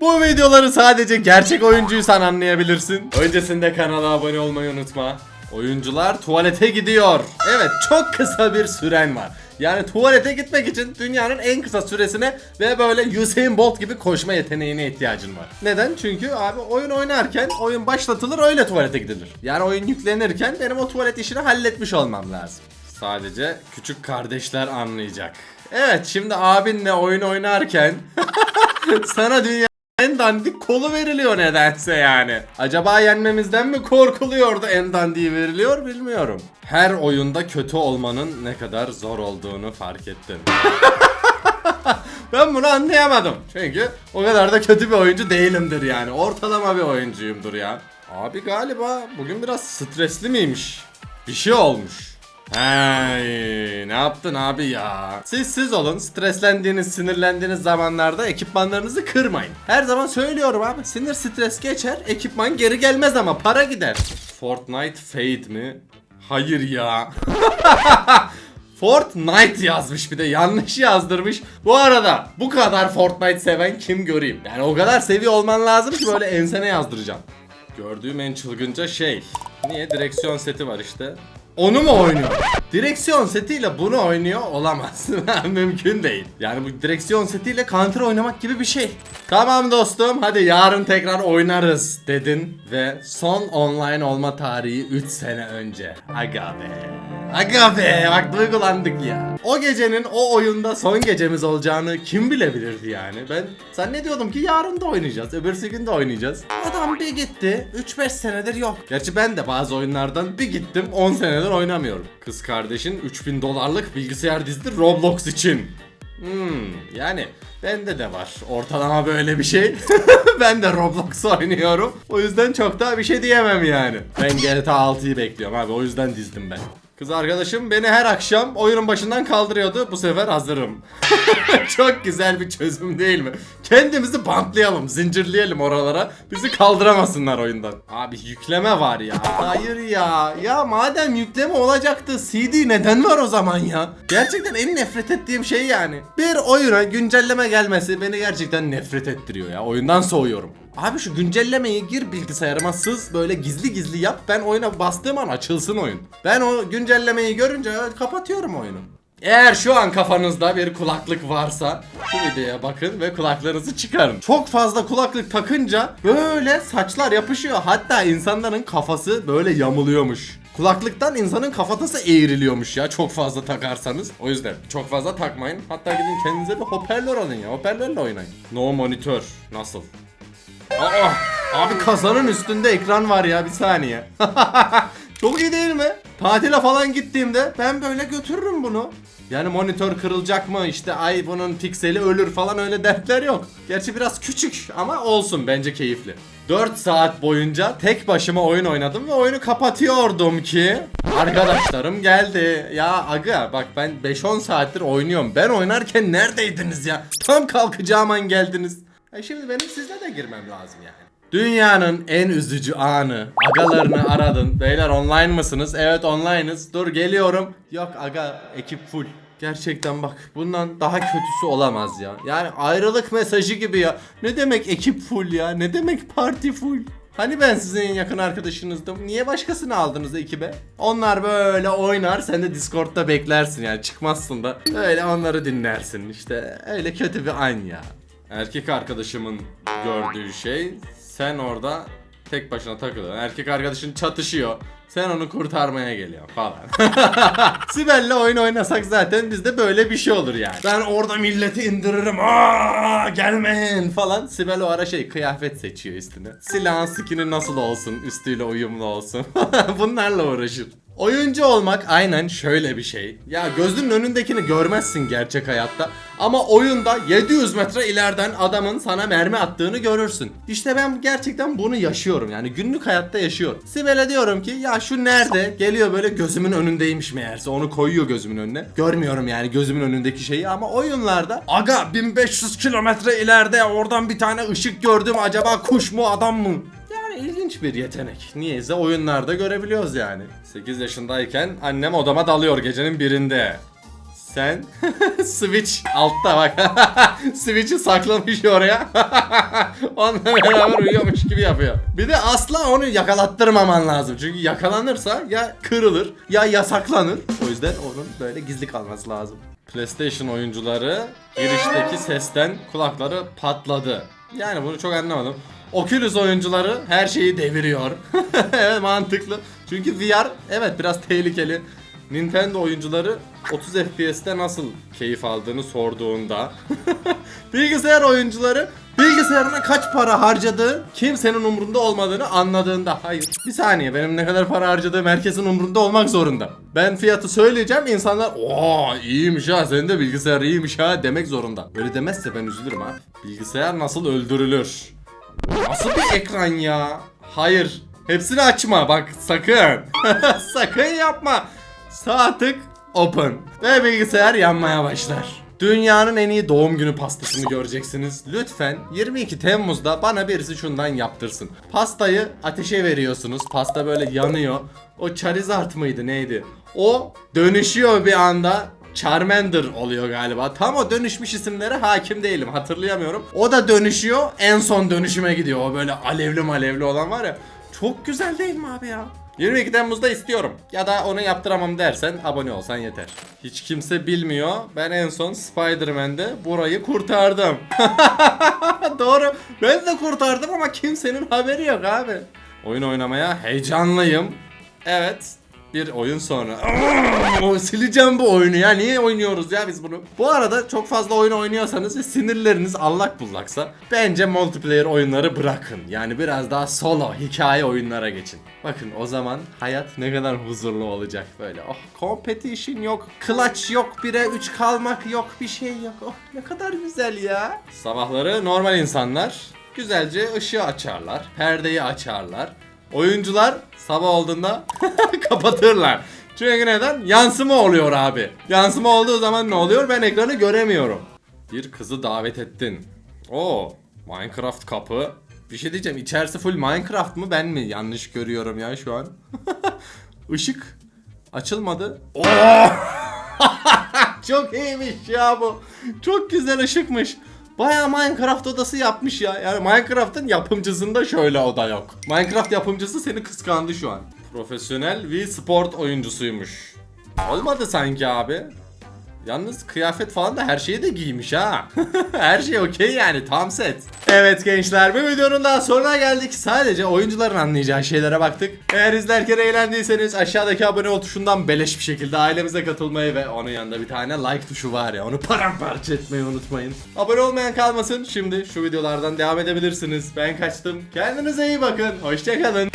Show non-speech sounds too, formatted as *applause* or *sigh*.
Bu videoları sadece gerçek oyuncuysan anlayabilirsin. Öncesinde kanala abone olmayı unutma. Oyuncular tuvalete gidiyor. Evet çok kısa bir süren var. Yani tuvalete gitmek için dünyanın en kısa süresine ve böyle Usain Bolt gibi koşma yeteneğine ihtiyacın var. Neden? Çünkü abi oyun oynarken oyun başlatılır öyle tuvalete gidilir. Yani oyun yüklenirken benim o tuvalet işini halletmiş olmam lazım. Sadece küçük kardeşler anlayacak. Evet şimdi abinle oyun oynarken *laughs* sana dünya en dandik kolu veriliyor nedense yani. Acaba yenmemizden mi korkuluyordu en dandiği veriliyor bilmiyorum. Her oyunda kötü olmanın ne kadar zor olduğunu fark ettim. *laughs* ben bunu anlayamadım. Çünkü o kadar da kötü bir oyuncu değilimdir yani. Ortalama bir oyuncuyumdur ya. Abi galiba bugün biraz stresli miymiş? Bir şey olmuş. Hey, ne yaptın abi ya? Siz siz olun. Streslendiğiniz, sinirlendiğiniz zamanlarda ekipmanlarınızı kırmayın. Her zaman söylüyorum abi. Sinir stres geçer, ekipman geri gelmez ama para gider. Fortnite Fade mi? Hayır ya. *laughs* Fortnite yazmış bir de yanlış yazdırmış. Bu arada bu kadar Fortnite seven kim göreyim? Yani o kadar seviyor olman lazım ki böyle ensene yazdıracağım. Gördüğüm en çılgınca şey. Niye? Direksiyon seti var işte. Onu mu oynuyor? Direksiyon setiyle bunu oynuyor olamaz. *laughs* Mümkün değil. Yani bu direksiyon setiyle counter oynamak gibi bir şey. Tamam dostum hadi yarın tekrar oynarız dedin ve son online olma tarihi 3 sene önce. Aga be. Aga be bak duygulandık ya. O gecenin o oyunda son gecemiz olacağını kim bilebilirdi yani. Ben zannediyordum ki yarın da oynayacağız. Öbürsü gün de oynayacağız. Adam bir gitti 3-5 senedir yok. Gerçi ben de bazı oyunlardan bir gittim 10 senedir oynamıyorum. Kız kardeşin 3000 dolarlık bilgisayar dizdi Roblox için. Hmm, yani bende de var ortalama böyle bir şey. *laughs* ben de Roblox oynuyorum. O yüzden çok daha bir şey diyemem yani. Ben GTA 6'yı bekliyorum abi o yüzden dizdim ben. Kız arkadaşım beni her akşam oyunun başından kaldırıyordu. Bu sefer hazırım. *laughs* Çok güzel bir çözüm değil mi? Kendimizi bantlayalım, zincirleyelim oralara. Bizi kaldıramasınlar oyundan. Abi yükleme var ya. Hayır ya. Ya madem yükleme olacaktı CD neden var o zaman ya? Gerçekten en nefret ettiğim şey yani. Bir oyuna güncelleme gelmesi beni gerçekten nefret ettiriyor ya. Oyundan soğuyorum. Abi şu güncellemeyi gir bilgisayarıma sız böyle gizli gizli yap. Ben oyuna bastığım an açılsın oyun. Ben o güncellemeyi görünce kapatıyorum oyunu. Eğer şu an kafanızda bir kulaklık varsa şu videoya bakın ve kulaklarınızı çıkarın. Çok fazla kulaklık takınca böyle saçlar yapışıyor. Hatta insanların kafası böyle yamuluyormuş. Kulaklıktan insanın kafatası eğriliyormuş ya çok fazla takarsanız. O yüzden çok fazla takmayın. Hatta gidin kendinize bir hoparlör alın ya. Hoparlörle oynayın. No monitör. Nasıl? Aa, abi kasanın üstünde ekran var ya bir saniye. *laughs* Çok iyi değil mi? Tatile falan gittiğimde ben böyle götürürüm bunu. Yani monitör kırılacak mı işte ay bunun pikseli ölür falan öyle dertler yok. Gerçi biraz küçük ama olsun bence keyifli. 4 saat boyunca tek başıma oyun oynadım ve oyunu kapatıyordum ki arkadaşlarım geldi. Ya aga bak ben 5-10 saattir oynuyorum. Ben oynarken neredeydiniz ya? Tam kalkacağım an geldiniz. E şimdi benim sizle de girmem lazım yani. Dünyanın en üzücü anı. Agalarını aradın. Beyler online mısınız? Evet online'ız. Dur geliyorum. Yok aga ekip full. Gerçekten bak bundan daha kötüsü olamaz ya. Yani ayrılık mesajı gibi ya. Ne demek ekip full ya? Ne demek parti full? Hani ben sizin yakın arkadaşınızdım. Niye başkasını aldınız ekibe? Onlar böyle oynar sen de Discord'da beklersin yani çıkmazsın da. Öyle onları dinlersin işte. Öyle kötü bir an ya. Erkek arkadaşımın gördüğü şey sen orada tek başına takılıyorsun. Erkek arkadaşın çatışıyor. Sen onu kurtarmaya geliyorsun falan. *laughs* Sibel'le oyun oynasak zaten bizde böyle bir şey olur yani. Ben orada milleti indiririm. Aa, gelmeyin falan. Sibel o ara şey kıyafet seçiyor üstüne. Silahın skini nasıl olsun, üstüyle uyumlu olsun. *laughs* Bunlarla uğraşır. Oyuncu olmak aynen şöyle bir şey. Ya gözünün önündekini görmezsin gerçek hayatta. Ama oyunda 700 metre ileriden adamın sana mermi attığını görürsün. İşte ben gerçekten bunu yaşıyorum yani günlük hayatta yaşıyorum. Sibel'e diyorum ki ya şu nerede? Geliyor böyle gözümün önündeymiş meğerse onu koyuyor gözümün önüne. Görmüyorum yani gözümün önündeki şeyi ama oyunlarda aga 1500 kilometre ileride oradan bir tane ışık gördüm acaba kuş mu adam mı? Bir yetenek. Niyeyse oyunlarda görebiliyoruz yani. 8 yaşındayken annem odama dalıyor gecenin birinde. Sen *laughs* Switch altta bak. *laughs* Switch'i saklamış oraya. *laughs* Onunla beraber uyuyormuş gibi yapıyor. Bir de asla onu yakalattırmaman lazım. Çünkü yakalanırsa ya kırılır ya yasaklanır. O yüzden onun böyle gizli kalması lazım. PlayStation oyuncuları girişteki sesten kulakları patladı. Yani bunu çok anlamadım. Oculus oyuncuları her şeyi deviriyor. *laughs* evet mantıklı. Çünkü VR evet biraz tehlikeli. Nintendo oyuncuları 30 FPS'te nasıl keyif aldığını sorduğunda *laughs* bilgisayar oyuncuları bilgisayarına kaç para harcadığı kimsenin umurunda olmadığını anladığında hayır bir saniye benim ne kadar para harcadığım herkesin umurunda olmak zorunda. Ben fiyatı söyleyeceğim insanlar ooo iyiymiş ha senin de bilgisayar iyiymiş ha demek zorunda. Öyle demezse ben üzülürüm abi. Bilgisayar nasıl öldürülür? Nasıl bir ekran ya? Hayır. Hepsini açma bak sakın. *laughs* sakın yapma. Sağ tık open. Ve bilgisayar yanmaya başlar. Dünyanın en iyi doğum günü pastasını göreceksiniz. Lütfen 22 Temmuz'da bana birisi şundan yaptırsın. Pastayı ateşe veriyorsunuz. Pasta böyle yanıyor. O Charizard mıydı neydi? O dönüşüyor bir anda Charmander oluyor galiba. Tam o dönüşmüş isimlere hakim değilim. Hatırlayamıyorum. O da dönüşüyor. En son dönüşüme gidiyor. O böyle alevli malevli olan var ya. Çok güzel değil mi abi ya? 22 Temmuz'da istiyorum. Ya da onu yaptıramam dersen abone olsan yeter. Hiç kimse bilmiyor. Ben en son Spider-Man'de burayı kurtardım. *laughs* Doğru. Ben de kurtardım ama kimsenin haberi yok abi. Oyun oynamaya heyecanlıyım. Evet. Bir oyun sonra. Sileceğim bu oyunu ya. Niye oynuyoruz ya biz bunu? Bu arada çok fazla oyun oynuyorsanız ve sinirleriniz allak bullaksa bence multiplayer oyunları bırakın. Yani biraz daha solo hikaye oyunlara geçin. Bakın o zaman hayat ne kadar huzurlu olacak böyle. Oh competition yok, clutch yok, 1'e 3 kalmak yok, bir şey yok. Oh ne kadar güzel ya. Sabahları normal insanlar güzelce ışığı açarlar, perdeyi açarlar. Oyuncular sabah olduğunda *laughs* kapatırlar. Çünkü neden? Yansıma oluyor abi. Yansıma olduğu zaman ne oluyor? Ben ekranı göremiyorum. Bir kızı davet ettin. Oo, Minecraft kapı. Bir şey diyeceğim. İçerisi full Minecraft mı? Ben mi yanlış görüyorum ya şu an? *laughs* Işık açılmadı. Oo! *laughs* Çok iyiymiş ya bu. Çok güzel ışıkmış. Baya Minecraft odası yapmış ya. Yani Minecraft'ın yapımcısında şöyle oda yok. Minecraft yapımcısı seni kıskandı şu an. Profesyonel Wii Sport oyuncusuymuş. Olmadı sanki abi. Yalnız kıyafet falan da her şeyi de giymiş ha. *laughs* her şey okey yani tam set. Evet gençler bu videonun daha sonuna geldik. Sadece oyuncuların anlayacağı şeylere baktık. Eğer izlerken eğlendiyseniz aşağıdaki abone ol tuşundan beleş bir şekilde ailemize katılmayı ve onun yanında bir tane like tuşu var ya onu paramparça etmeyi unutmayın. Abone olmayan kalmasın. Şimdi şu videolardan devam edebilirsiniz. Ben kaçtım. Kendinize iyi bakın. Hoşçakalın.